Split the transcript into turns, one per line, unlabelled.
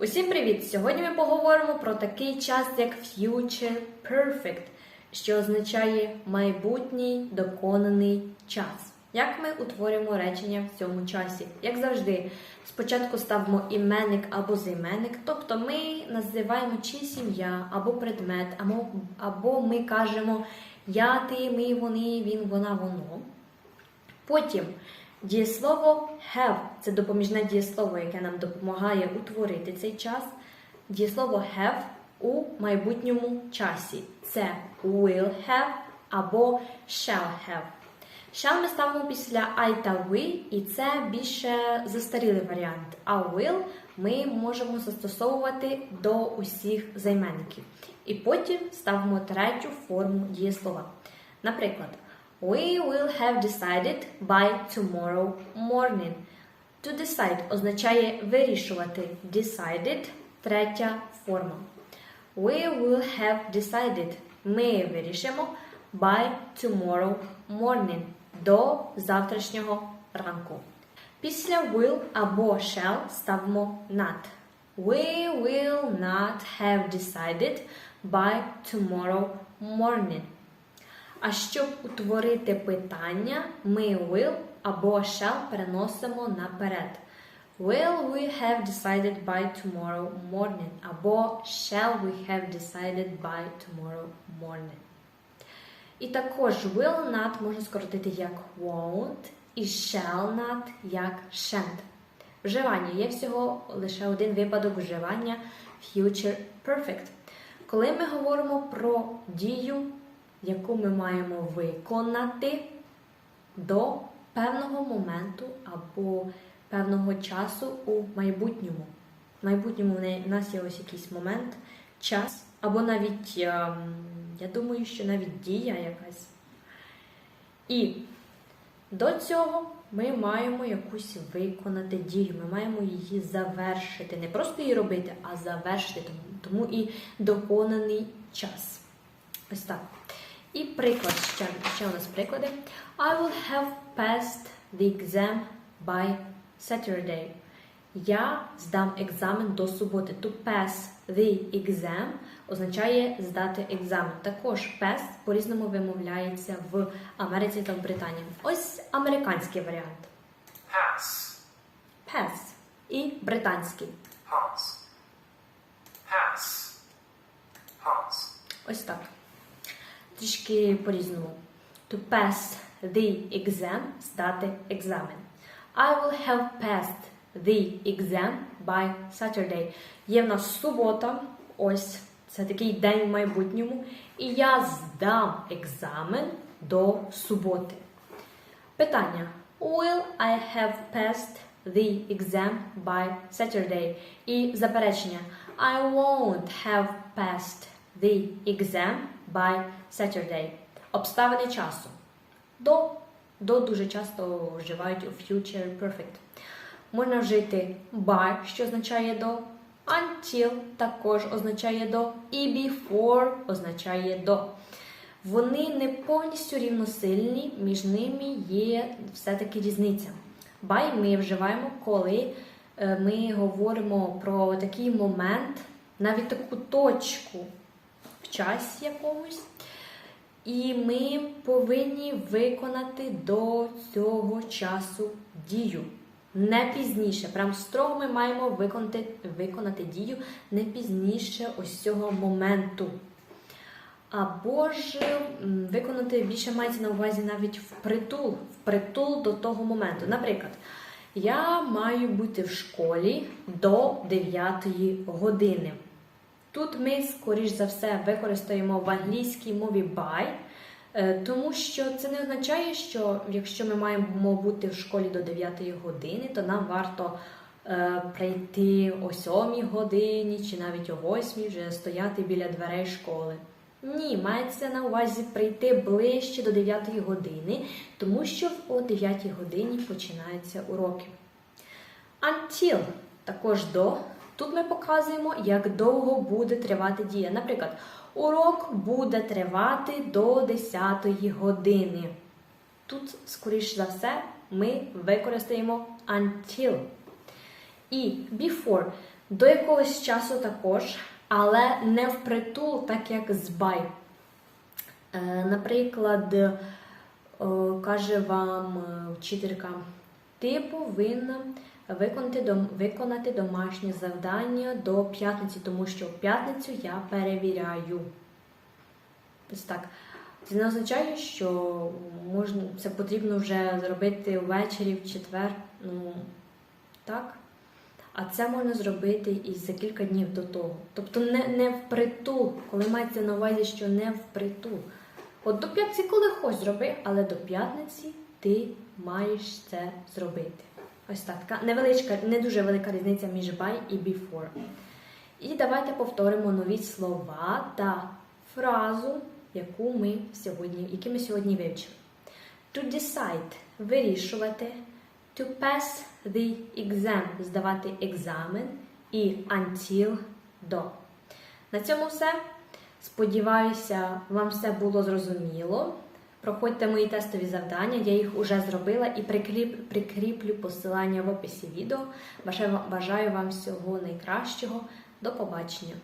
Усім привіт! Сьогодні ми поговоримо про такий час, як Future Perfect, що означає майбутній доконаний час. Як ми утворюємо речення в цьому часі? Як завжди, спочатку ставимо іменник або займенник, тобто ми називаємо чиїсь ім'я або предмет, або, або ми кажемо я, ти, ми, вони, він, вона, воно. Потім дієслово have це допоміжне дієслово, яке нам допомагає утворити цей час. Дієслово have у майбутньому часі. Це will have або shall have. Shall ми ставимо після I та we, і це більше застарілий варіант. А will ми можемо застосовувати до усіх займенників. І потім ставимо третю форму дієслова. Наприклад, We will have decided by tomorrow morning. To decide означає вирішувати. Decided третя форма. We will have decided. Ми вирішимо by tomorrow morning. До завтрашнього ранку. Після will або shall ставимо not. We will not have decided by tomorrow morning. А щоб утворити питання, ми will або shall переносимо наперед. Will we have decided by tomorrow morning? Або shall we have decided by tomorrow morning? І також will not можна скоротити як won't і shall not як shan't. Вживання є всього лише один випадок вживання future perfect. Коли ми говоримо про дію, яку ми маємо виконати до певного моменту або певного часу у майбутньому. В майбутньому в нас є ось якийсь момент, час, або навіть, ем, я думаю, що навіть дія якась. І до цього ми маємо якусь виконати дію, ми маємо її завершити. Не просто її робити, а завершити. Тому, тому і доконаний час. Ось так. І приклад ще, ще у нас приклади. I will have passed the exam by Saturday. Я здам екзамен до суботи. To pass the exam означає здати екзамен. Також pass по-різному вимовляється в Америці та в Британії. Ось американський варіант.
Pass.
Pass і британський.
Pass. Pass. Pass.
Ось так. Трішки по-різному. To pass the exam здати екзамен. I will have passed the exam by Saturday. Є в нас субота, ось це такий день в майбутньому, і я здам екзамен до суботи. Питання. Will I have passed the exam by Saturday? І заперечення. I won't have passed the exam by Saturday. Обставини часу. До, до дуже часто вживають у future perfect. Можна вжити by, що означає до, until також означає до, і before означає до. Вони не повністю рівносильні, між ними є все-таки різниця. By ми вживаємо, коли е, ми говоримо про такий момент, навіть таку точку в часі якомусь, і ми повинні виконати до цього часу дію. Не пізніше. Прям строго ми маємо виконати, виконати дію не пізніше ось цього моменту. Або ж виконати більше мається на увазі навіть впритул, впритул до того моменту. Наприклад, я маю бути в школі до 9 години. Тут ми, скоріш за все, використаємо в англійській мові by, е, тому що це не означає, що якщо ми маємо бути в школі до 9 години, то нам варто е, прийти о 7 годині чи навіть о 8 вже стояти біля дверей школи. Ні, мається на увазі прийти ближче до 9 години, тому що о 9 годині починаються уроки. Until також до. Тут ми показуємо, як довго буде тривати дія. Наприклад, урок буде тривати до 10 години. Тут, скоріш за все, ми використаємо until. І before До якогось часу також, але не впритул, так як збай. Е, Наприклад, е, каже вам е, вчителька, ти повинна виконати, домашнє завдання до п'ятниці, тому що в п'ятницю я перевіряю. Ось так. Це не означає, що можна, це потрібно вже зробити ввечері в четвер. Ну, так. А це можна зробити і за кілька днів до того. Тобто не, не впритул, коли мається на увазі, що не впритул. От до п'ятниці, коли хоч зроби, але до п'ятниці ти маєш це зробити. Ось так. Така невеличка, не дуже велика різниця між by і before. І давайте повторимо нові слова та фразу, яку ми сьогодні, які ми сьогодні вивчили. To decide – вирішувати. To pass the exam – здавати екзамен. І until – до. На цьому все. Сподіваюся, вам все було зрозуміло. Проходьте мої тестові завдання, я їх уже зробила і прикріп, прикріплю посилання в описі відео. Бажаю, вам всього найкращого. До побачення!